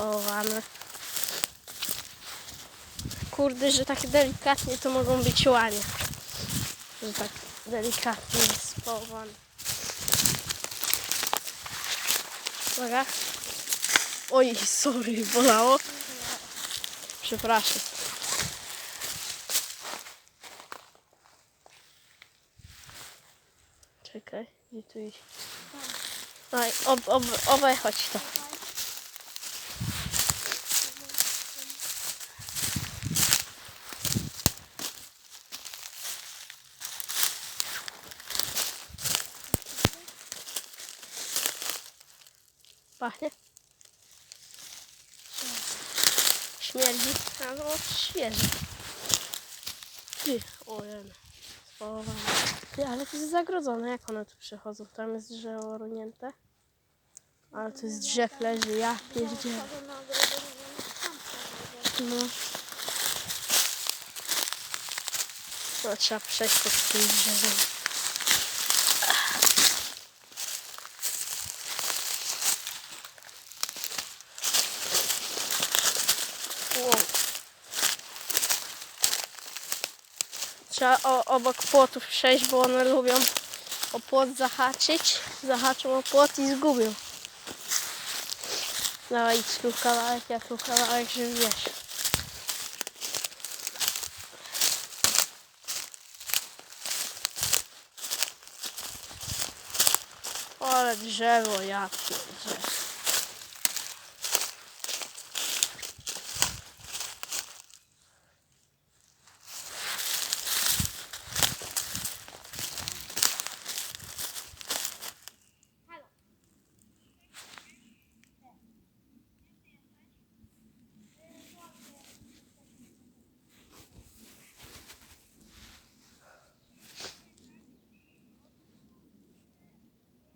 spałowane. Kurde, że tak delikatnie to mogą być łanie. Że tak delikatnie jest spałowane. Uwaga. Oj, sorry, bolało. Przepraszam. Czekaj, gdzie tu iść? Daj, ob, ob, obaj chodź to. Pachnie? Śmierdzi? A no, świeży. Ty. Spałowane. Ty, ale to jest zagrodzone. Jak one tu przechodzą? Tam jest drzewo runięte. Ale to jest drzew leży, ja pierdzielę. No. No trzeba przejść pod tym drzewem. Wow. Trzeba o, obok płotów przejść, bo one lubią o płot zahaczyć. Zahaczą o płot i zgubią. Dawaj, idź tu kawałek, ja tu kawałek, żeby wiesz. Ale drzewo, ja pierdzielę.